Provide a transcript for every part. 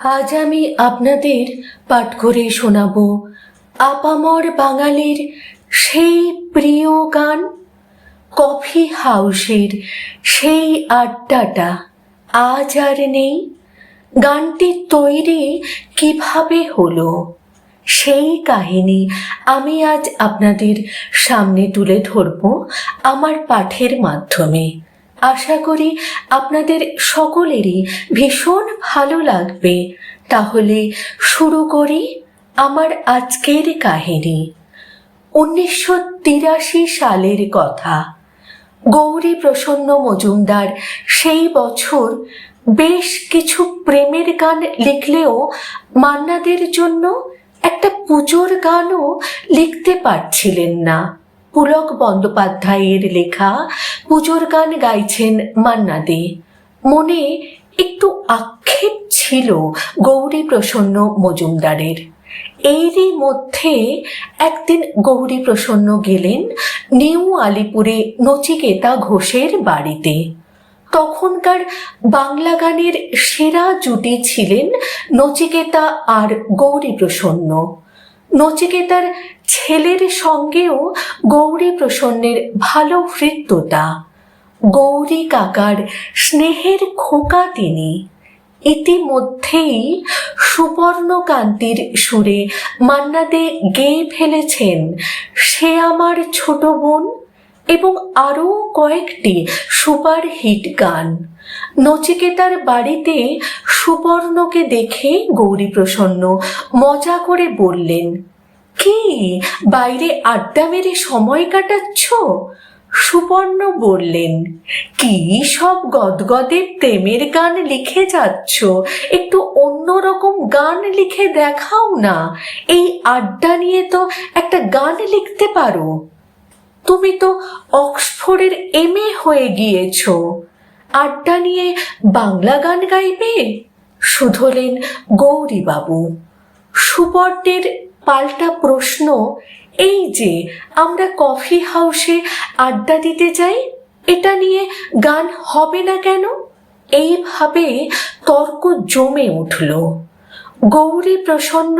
আজ আমি আপনাদের পাঠ করে শোনাব আপামর বাঙালির সেই প্রিয় গান, কফি হাউসের সেই আড্ডাটা। আজ আর নেই, গানটি তৈরি কীভাবে হলো, সেই কাহিনী আমি আজ আপনাদের সামনে তুলে ধরব আমার পাঠের মাধ্যমে। আশা করি আপনাদের সকলেরই ভীষণ ভালো লাগবে। তাহলে শুরু করি আমার আজকের কাহিনী। উনিশশো তিরাশি সালের কথা। গৌরী প্রসন্ন মজুমদার সেই বছর বেশ কিছু প্রেমের গান লিখলেও মান্নাদের জন্য একটা পুজোর গানও লিখতে পারছিলেন না। পুলক বন্দ্যোপাধ্যায়ের লেখা পুজোর গান গাইছেন মান্না দে মনে একটু আক্ষেপ ছিল গৌরী প্রসন্ন মজুমদারের। এরই মধ্যে একদিন গৌরী প্রসন্ন গেলেন নিউ আলিপুরে নচিকেতা ঘোষের বাড়িতে। তখনকার বাংলা গানের সেরা জুটি ছিলেন নচিকেতা আর গৌরী প্রসন্ন নচিকেতার ছেলের সঙ্গেও গৌরী প্রসন্নের ভালো হৃদ্যতা। গৌরী কাকার স্নেহের খোকা তিনি। ইতিমধ্যেই সুবর্ণকান্তির সুরে মান্নাদে গেয়ে ফেলেছেন সে আমার ছোট বোন এবং আরও কয়েকটি সুপার হিট গান। নচিকেতার বাড়িতে সুবর্ণকে দেখে গৌরীপ্রসন্ন মজা করে বললেন, কি, বাইরে আড্ডা মেরে সময় কাটাচ্ছ? সুবর্ণ বললেন, কি সব গদগদে প্রেমের গান লিখে যাচ্ছ? একটু অন্যরকম গান লিখে দেখাও না। এই আড্ডা নিয়ে তো একটা গান লিখতে পারো। তুমি তো অক্সফোর্ডের এম এ হয়ে গিয়েছ। আড্ডা নিয়ে বাংলা গান গাইবে? শুধলেন গৌরীবাবু, সুবর্ণের পাল্টা প্রশ্ন, এই যে আমরা কফি হাউসে আড্ডা দিতে যাই, এটা নিয়ে গান হবে না কেন? এইভাবে তর্ক জমে উঠল। গৌরী প্রসন্ন,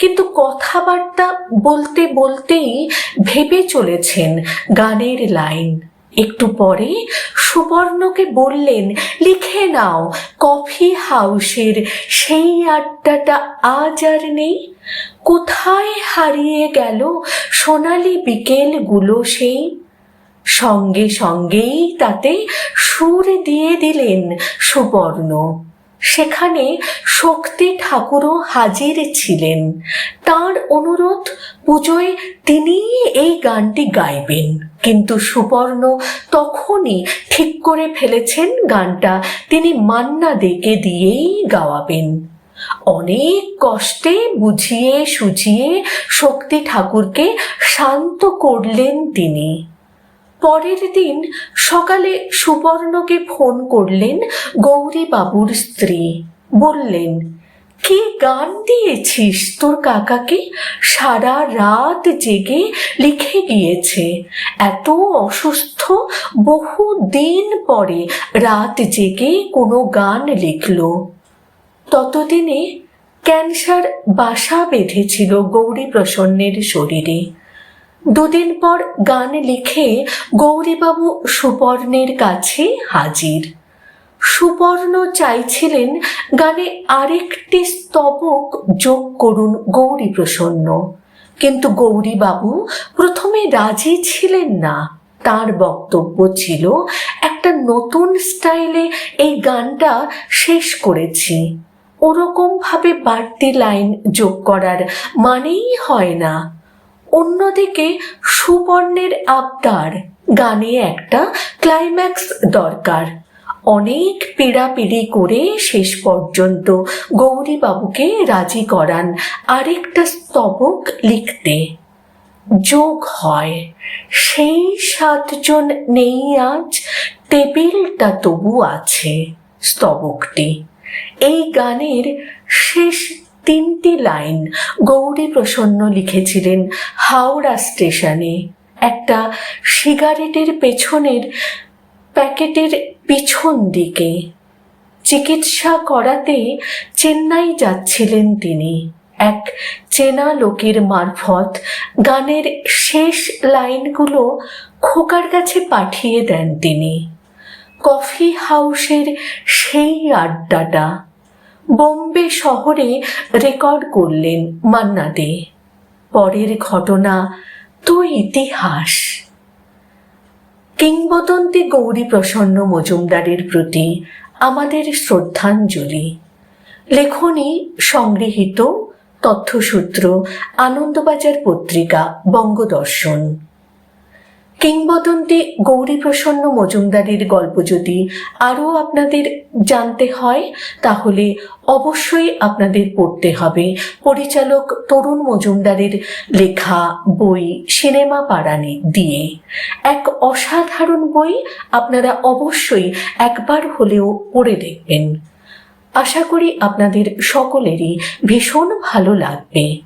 কিন্তু কথাবার্তা বলতে বলতেই ভেবে চলেছেন গানের লাইন। একটু পরে সুবর্ণকে বললেন, লিখে নাও, কফি হাউসের সেই আড্ডাটা আজ আর নেই। কোথায় হারিয়ে গেল সোনালি বিকেলগুলো সেই? সঙ্গে সঙ্গেই তাতে সুর দিয়ে দিলেন সুবর্ণ। সেখানে শক্তি ঠাকুরও হাজির ছিলেন। তার অনুরোধ পুজোয় তিনি এই গানটি গাইবেন। কিন্তু সুবর্ণ তখনই ঠিক করে ফেলেছেন গানটা। তিনি মান্না দেকে দিয়েই গাওয়াবেন। অনেক কষ্টে বুঝিয়ে সুঝিয়ে শক্তি ঠাকুরকে শান্ত করলেন তিনি। পরের দিন সকালে সুবর্ণকে ফোন করলেন গৌরী বাবুর স্ত্রী। বললেন, কি গান দিয়েছিস তোর কাকাকে? সারা রাত জেগে লিখে গিয়েছে। এত অসুস্থ, বহু দিন পরে রাত জেগে কোনো গান লিখল। ততদিনে ক্যান্সার বাসা বেঁধেছিল গৌরী প্রসন্নের শরীরে। দুদিন পর গান লিখে গৌরীবাবু সুপর্ণের কাছে হাজির। সুপর্ণ চাইছিলেন গানে আরেকটি স্তবক যোগ করুন গৌরী প্রসন্ন। কিন্তু গৌরীবাবু প্রথমে রাজি ছিলেন না। তার বক্তব্য ছিল, একটা নতুন স্টাইলে এই গানটা শেষ করেছি। ওরকম ভাবে বাড়তি লাইন যোগ করার মানেই হয় না। অন্যদিকে সুবর্ণের আবদার, গানে একটা ক্লাইম্যাক্স দরকার। অনেক পীড়াপিড়ি করে শেষ পর্যন্ত গৌরীবাবুকে রাজি করান আরেকটা স্তবক লিখতে। যোগ হয়, সেই সাতজন নেই আজ, টেবিলটা তবু আছে। স্তবকটি। এই গানের শেষ তিনটি লাইন গৌরী প্রসন্ন লিখেছিলেন হাওড়া স্টেশনে। একটা সিগারেটের পেছনের প্যাকেটের পিছন দিকে। চিকিৎসা করাতে চেন্নাই যাচ্ছিলেন তিনি। এক চেনা লোকের মারফত গানের শেষ লাইনগুলো খোকার কাছে পাঠিয়ে দেন তিনি। কফি হাউসের সেই আড্ডাটা বোম্বে শহরে রেকর্ড করলেন মান্না দে পরের ঘটনা তো ইতিহাস। কিংবদন্তি গৌরী প্রসন্ন মজুমদারের প্রতি আমাদের শ্রদ্ধাঞ্জলি। লেখনী সংগৃহীত তথ্যসূত্র আনন্দবাজার পত্রিকা বঙ্গদর্শন। কিংবদন্তি গৌরীপ্রসন্ন মজুমদারের গল্প যদি আরও আপনাদের জানতে হয়, তাহলে অবশ্যই আপনাদের পড়তে হবে। পরিচালক তরুণ মজুমদারের লেখা বই সিনেমা পাড়ানি দিয়ে। এক অসাধারণ বই আপনারা অবশ্যই একবার হলেও পড়ে দেখবেন। আশা করি আপনাদের সকলেরই ভীষণ ভালো লাগবে।